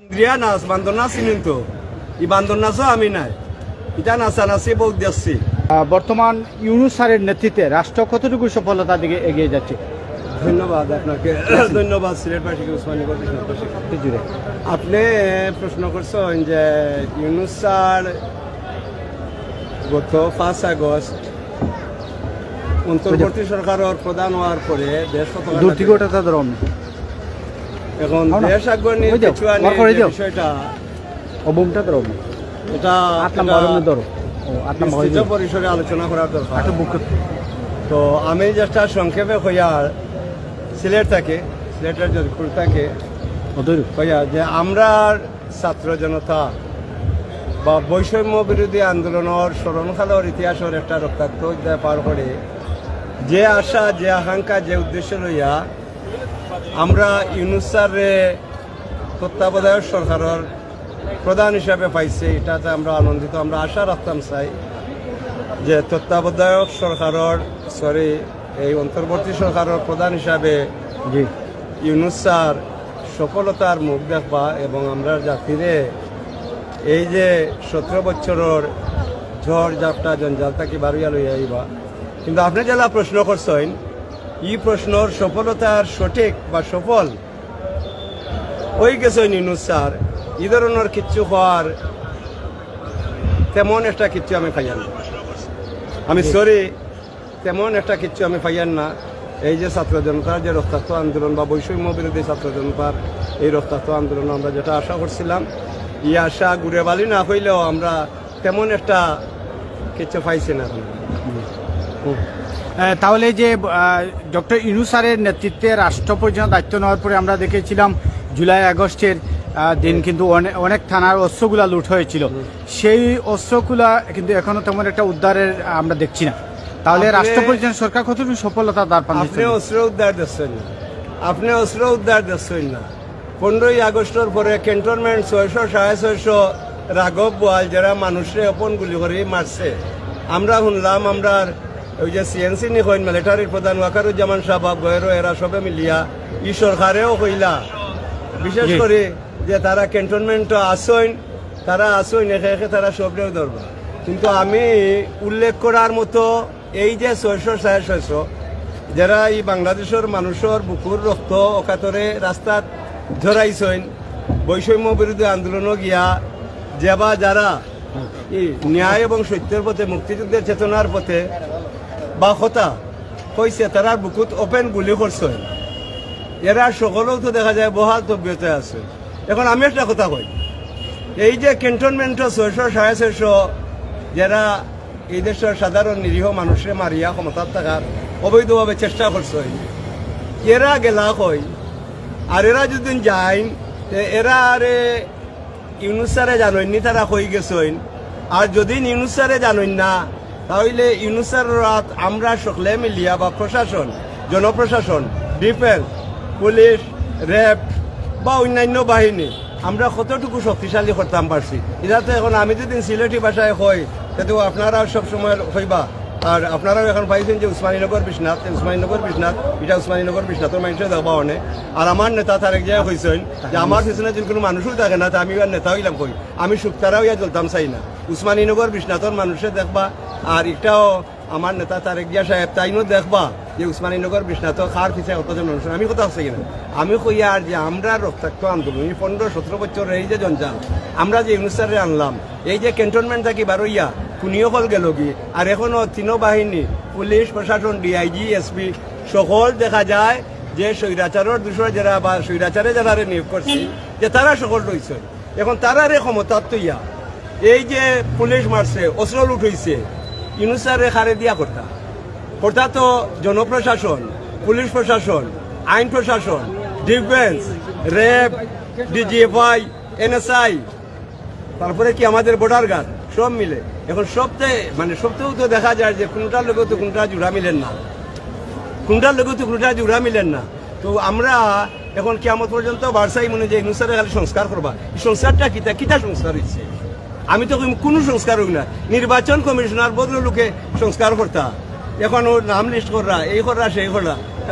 বান্দ্রিয়া নাচ বান্দর নাচ চিনেন তো এই বান্দর নাচও আমি নাই এটা বর্তমান ইউনুস স্যারের নেতৃত্বে রাষ্ট্র কতটুকু সফলতার দিকে এগিয়ে যাচ্ছে? ধন্যবাদ আপনাকে। ধন্যবাদ সিলেটবাসীকে উসমানীগর কৃষ্ণবাসীকে জুড়ে আপনি প্রশ্ন করছেন যে ইউনুস স্যার গত পাঁচ আগস্ট অন্তর্বর্তী সরকারের প্রধান হওয়ার পরে দেশ কতখানি- দূর থেকে ওটা তাদের অন্য এখন দেশ আগ্রহ নিয়ে বিষয়টা অবুমটা তোর এটা আট নম্বর ধরো। আট নম্বর পরিসরে আলোচনা করার দরকার। তো আমি যেটা সংক্ষেপে হইয়ার সিলেট থাকে সিলেটের যোধপুর থাকে হইয়া যে আমরা ছাত্র জনতা বা বৈষম্য বিরোধী আন্দোলনের স্মরণকালের ইতিহাসের একটা রক্তাক্ত অধ্যায় পার করে যে আশা যে আকাঙ্ক্ষা যে উদ্দেশ্য লইয়া আমরা ইউনুস স্যারে তত্ত্বাবধায়ক সরকারের প্রধান হিসাবে পাইছে এটাতে আমরা আনন্দিত। আমরা আশা রাখতাম চাই যে তত্ত্বাবধায়ক সরকারের সরি এই অন্তর্বর্তী সরকারের প্রধান হিসাবে জি। ইউনুস স্যার সফলতার মুখ দেখবা এবং আমরা জাতিরে এই যে সতেরো বছরের ঝড় ঝাপটা জঞ্জাল থাকি বারুইয়া লইয়া আইবা? কিন্তু আপনি যারা প্রশ্ন করছেন এই প্রশ্নর সফলতার সঠিক বা সফল হয়ে গেছেন ইউনুস স্যার। এই ধরনের কিচ্ছু হওয়ার তেমন একটা কিচ্ছু আমি পাইয়ান না। আমি সরি তেমন একটা কিচ্ছু আমি পাইয়ান না। এই যে ছাত্র জনতার যে রক্তাক্ত আন্দোলন বা বৈষম্য বিরোধী ছাত্র জনতার এই রক্তাক্ত আন্দোলন আমরা যেটা আশা করছিলাম ই আশা ঘুরে বালি না হইলেও আমরা তেমন একটা কিচ্ছু পাইছি না। এখন। তাহলে যে ডক্টর ইনু স্যারের নেতৃত্বে রাষ্ট্র পর্যন্ত দায়িত্ব নেওয়ার পরে আমরা দেখেছিলাম জুলাই আগস্টের দিন কিন্তু অনেক অনেক থানার অস্ত্রগুলা লুট হয়েছিল। সেই অস্ত্রগুলা কিন্তু এখনও তেমন একটা উদ্ধারের আমরা দেখছি না। তাহলে রাষ্ট্র পর্যন্ত সরকার কতটুকু সফলতা তার পান আপনি অস্ত্র উদ্ধার দিচ্ছেন না। আপনি অস্ত্র উদ্ধার দিচ্ছেন না। পনেরোই আগস্টের পরে ক্যান্টনমেন্ট ছয়শো সাড়ে ছয়শো রাঘব বোয়াল যারা মানুষের অপন গুলি করে মারছে। আমরা শুনলাম আমরা ওই যে সিএনসি নি কইন মিলিটারির প্রধান ওয়াকারুজ্জামান সাহাব গয়েরো এরা সবে মিলিয়া ই সরকারেও কইলা। বিশেষ করে যে তারা ক্যান্টনমেন্ট আসইন তারা আসইন একে একে তারা সবরেও ধরবা। কিন্তু আমি উল্লেখ করার মতো এই যে ছয়শো সাড়ে ছয়শো যারা এই বাংলাদেশের মানুষের বুকুর রক্ত অকাতরে রাস্তাত ধরাইছেন বৈষম্য বিরোধী আন্দোলনও গিয়া যেবা যারা ন্যায় এবং সত্যের পথে মুক্তিযুদ্ধের চেতনার পথে বা কথা কইছে তারার বুকুত ওপেন গুলি করছেন এরা সকলেও তো দেখা যায়, বহাল তব্যতে আছে। এখন আমি একটা কথা কই, এই যে ক্যান্টনমেন্ট ছয়শো সাড়ে ছয়শো যারা এই দেশের সাধারণ নিরীহ মানুষের মারিয়া ক্ষমতার থাকার অবৈধভাবে চেষ্টা করছে এরা গেলা কই আর এরা যদি যাইন এরা আরে ইউনুসারে জানইনি তারা কই গেছেন আর যদি ইউনুসারে জানইন না তাহলে ইউনুসার রাত আমরা সকলে মিলিয়া বা প্রশাসন, জনপ্রশাসন, ডিফেন্স, পুলিশ, র্যাব বা অন্যান্য বাহিনী, আমরা কতটুকু শক্তিশালী করতাম পারছি। এটাতে এখন আমি যদি সিলেটি ভাষায় কই কিন্তু আপনারা সবসময় হইবা। আর আপনারাও এখন পাইছেন যে উসমানীনগর বিশ্বনাথ উসমানীনগর বিশ্বনাথ, এটা উসমানীনগর বিশ্বনাথের মানুষের দেখবা অনে আর আমার নেতা তারেক জিয়া কইছেন যে আমার পিছনে যদি কোনো মানুষও থাকে না, তা আমি আর নেতা হইলাম কই? আমি সুক্তারাও ইয়া চলতাম চাই না উসমানীনগর বিশ্বনাথের মানুষের দেখবা আর এটাও আমার নেতা তারেক জিয়া সাহেব তাইনও দেখবা যে উসমানীনগর বিশ্বনাথ খার পিছিয়ে কতজন মানুষ আমি কথা হচ্ছে কিনা? আমি কইয়া আর যে আমরা রক্তাক্ত আন্দোলন, এই পনেরো সতেরো বছর এই যে জঞ্জাল, আমরা যে ইউনুসারে আনলাম, এই যে ক্যান্টনমেন্ট থাকি বারোইয়া খুনিও ফল গেল কি? আর এখনও তিনো বাহিনী, পুলিশ, প্রশাসন ডিআইজি এসপি সকল দেখা যায় যে স্বৈরাচারের দূষণ যারা বা স্বৈরাচারে যারা নিয়োগ করছে, যে তারা সকল রয়েছে। এখন তারারে ক্ষমতার তৈয়া এই যে পুলিশ মারছে, অস্ত্র লুট হয়েছে ইউনুসারে খারে দিয়া করতা। কর্তা তো জনপ্রশাসন, পুলিশ প্রশাসন, আইন প্রশাসন, ডিফেন্স র্যাব ডিজিএফআই, এনএসআই। তারপরে কি আমাদের বর্ডার গার্ড সব মিলে। এখন সবটাই মানে সবটাও তো দেখা যায় যে কোনটার লোকেও তো কোনটা জুড়া মিলেন না। কোনটার লোকেও তো কোনটা জুড়া মিলেন না। তো আমরা এখন কেমন পর্যন্ত বার্সাই মনে যে অনুসারে খালি সংস্কার করবা। সংস্কারটা কিতা কিতা সংস্কার হচ্ছে আমি তো কোনো সংস্কার হই না। নির্বাচন কমিশনার বদল লোকে সংস্কার করতা। এখন ও নাম লিস্ট কররা, এই কররা, সেই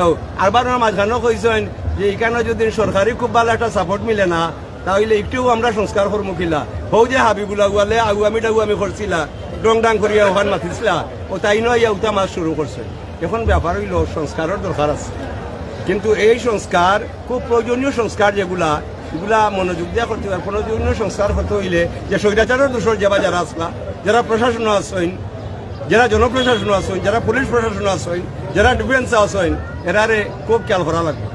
ও আরবার মাঝখানেও কইছেন যে এখানে যদি সরকারি খুব ভালো একটা সাপোর্ট মিলে না, তাহলে একটু আমরা সংস্কার কর্মকিলা হৌ যে হাবিবুল আগুয়ালে আগুয়ামি টাগুয়ামি করছিলা ডং ডাং করিয়া ওখান মাতিছিলা, ও তাই নয় ইয়া উঠা মাছ শুরু করছে। এখন ব্যাপার হইল, সংস্কারের দরকার আছে। কিন্তু এই সংস্কার, খুব প্রয়োজনীয় সংস্কার যেগুলা এগুলা মনোযোগ দিয়া করতে হবে কোনো সংস্কার করতে হইলে যে স্বৈরাচারের দোষর যাবা যারা আসলা যারা প্রশাসন আসইন যারা জনপ্রশাসন আসইন যারা পুলিশ প্রশাসন আসইন যারা ডিফেন্স আসইন এরারে খুব খেয়াল করা লাগবে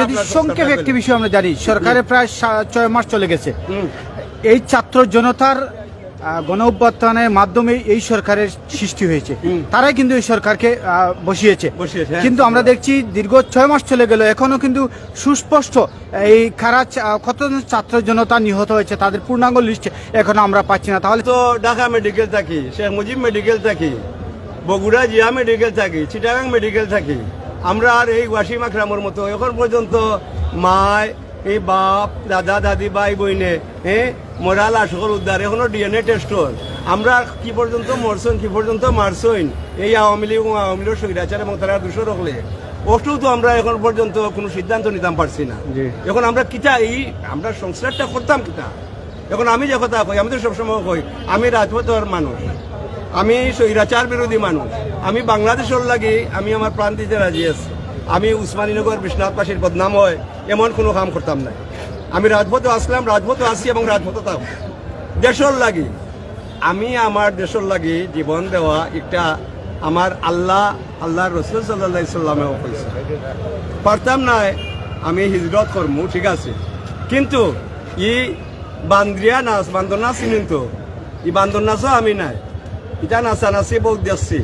যদি সংক্ষেপে একটি। বিষয় আমরা জানি সরকারের প্রায় ছয় মাস চলে গেছে। এই ছাত্র জনতার গণ অভ্যুত্থানের মাধ্যমে এই সরকারের সৃষ্টি হয়েছে। তারাই কিন্তু এই সরকারকে বসিয়েছে। হ্যাঁ। কিন্তু আমরা দেখছি দীর্ঘ ছয় মাস চলে গেল এখনও কিন্তু সুস্পষ্ট এই খারাপ কতজন ছাত্র জনতা নিহত হয়েছে তাদের পূর্ণাঙ্গ লিস্ট এখনও আমরা পাচ্ছি না। তাহলে তো ঢাকা মেডিকেল থাকি শেখ মুজিব মেডিকেল থাকি বগুড়া জিয়া মেডিকেল থাকি চিটাগাং মেডিকেল থাকি আমরা আর এই ওয়াসিম আকরামর মতো এখন পর্যন্ত মায় এই বাপ দাদা দাদি ভাই বইনে হ্যাঁ মরা লাশকর উদ্ধার এখনও ডিএনএ টেস্ট হল। আমরা কি পর্যন্ত মরছইন কি পর্যন্ত মারছইন এই আওয়ামী লীগ আওয়ামী লীগ স্বৈরাচার এবং তারা দুশো রকলে ওটাও তো আমরা এখন পর্যন্ত কোনো সিদ্ধান্ত নিতাম পারছি না। এখন আমরা কিতা এই আমরা সংস্কারটা করতাম কিতা? এখন আমি যে কথা কই আমি তো সবসময় কই আমি রাজপথের মানুষ আমি স্বৈরাচার বিরোধী মানুষ আমি বাংলাদেশের লাগি আমি আমার প্রাণ দিতে রাজি আছি। আমি উসমানীনগর বিশ্বনাথবাসীর বদনাম হয় এমন কোনো কাম করতাম না আমি রাজপথে আসলাম, রাজপথে আসছি এবং রাজপথে থাকব। দেশের লাগি, আমি আমার দেশের লাগি জীবন দেওয়া একটা আমার আল্লাহ আল্লাহ রসুল সাল্লাহ সাল্লামেও কইছে পারতাম না আমি হিজরত করমু, ঠিক আছে? কিন্তু ই বান্দ্রিয়া নাচ বান্দর নাচ চিনিন তো? ই বান্দর নাচও আমি নাই। ইটা নাচা নাচি বহুত দেখছি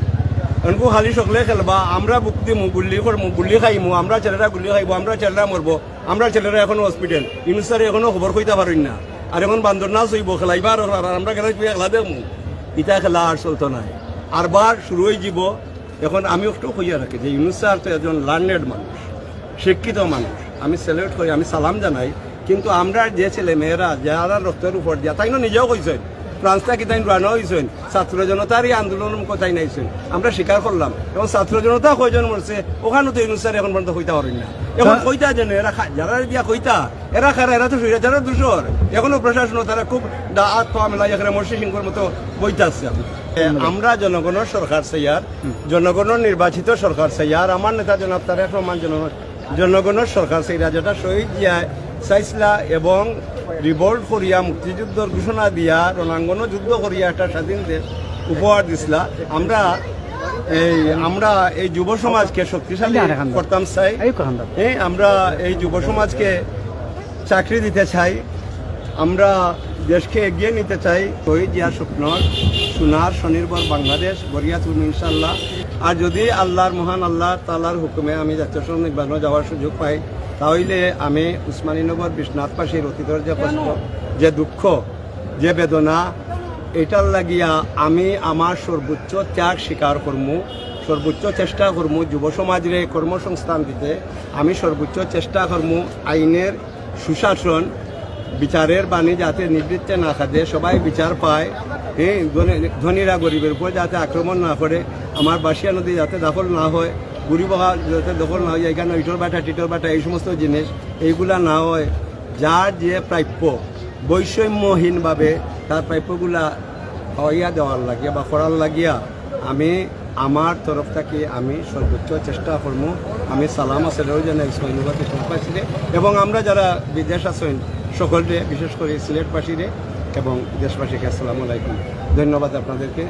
এনকু খালি সকলে খেলবা, আমরা বুক দিমু গুল্লি করমু গুল্লি খাইমু, আমরা ছেলেরা গুল্লি খাইবো, আমরা ছেলেরা মরবো, আমরা ছেলেরা এখনও হসপিটাল ইনুসারে এখনও খবর কইতে পারিন না। আর এখন বান্দর না হইব খেলাইবার আমরা খেলাই খেলা দেখমু। ইটা খেলা আর চলতো নাই। আর বার শুরু হয়ে যাব এখন আমি একটু কইয়া রাখি যে ইউনুস স্যার তো একজন লার্নেড মানুষ, শিক্ষিত মানুষ। আমি সেলিউট করি, আমি সালাম জানাই। কিন্তু আমরা যে ছেলে মেয়েরা যারা রক্তের উপর দিয়া, তাই নিজেও কইছেন ফ্রান্সটা কি তাই রানা হয়েছেন ছাত্র জনতার এই আন্দোলন কোথায় নাইছেন। আমরা স্বীকার করলাম। এবং ছাত্র জনতা কয়জন মরছে? ওখানে তো ইউনুস এখন পর্যন্ত কইতা পারেন না। এখন কইতা যেন এরা যারা দিয়া কইতা এরা খারা এরা তো সুইরা যারা দুশোর এখনও প্রশাসন তারা খুব ডাহাত পামলা এখানে মর্শি সিংহর মতো বইতে আসছে আমরা জনগণের সরকার চাইয়ার জনগণের নির্বাচিত সরকার চাইয়ার আমার নেতা জনাব তারেক রহমান জন- জনগণের সরকার চাইরা যেটা শহীদ জিয়ায় চাইছিলা এবং রিভল্ট করিয়া মুক্তিযুদ্ধর ঘোষণা দিয়া রণাঙ্গন যুদ্ধ করিয়া একটা স্বাধীন দেশ উপহার দিছিলা। আমরা এই আমরা এই যুব সমাজকে শক্তিশালী করতাম চাই। এই আমরা এই যুব সমাজকে চাকরি দিতে চাই। আমরা দেশকে এগিয়ে নিতে চাই। শহীদ জিয়া স্বপ্ন সোনার স্বনির্ভর বাংলাদেশ গড়িয়া তুলব ইনশাল্লাহ আর যদি আল্লাহর মহান আল্লাহ তালার হুকুমে আমি জাতীয় নির্বাচনে যাওয়ার সুযোগ পাই তাহলে আমি উসমানীনগর বিশ্বনাথবাসীর অতীতের যে কষ্ট, যে দুঃখ, যে বেদনা, এটার লাগিয়া আমি আমার সর্বোচ্চ ত্যাগ স্বীকার করমু, সর্বোচ্চ চেষ্টা করমু, যুব সমাজরে কর্মসংস্থান দিতে আমি সর্বোচ্চ চেষ্টা করমু, আইনের সুশাসন, বিচারের বাণী যাতে নিবৃত্তে না খাদে সবাই বিচার পায়। হ্যাঁ ধনী- ধনীরা গরিবের উপর যাতে আক্রমণ না করে, আমার বাসিয়া নদী যাতে দখল না হয়। বুড়িবহা যাতে দখল না হয় এখানে ইটর বাটা, টিটর বাটা, এই সমস্ত জিনিস, এইগুলা না হয়, যার যে প্রাপ্য বৈষম্যহীনভাবে তার প্রাপ্যগুলা হইয়া দেওয়ার লাগিয়া বা করার লাগিয়া আমি আমার তরফ থেকে আমি সর্বোচ্চ চেষ্টা করব। আমি সালাম আসলেও জানাই সৈন্যবাদী সন্ত্রাসীরে এবং আমরা যারা বিদেশ আছেন, সকলকে বিশেষ করে সিলেটবাসীরে এবং দেশবাসীকে আসসালামু আলাইকুম। ধন্যবাদ আপনাদেরকে।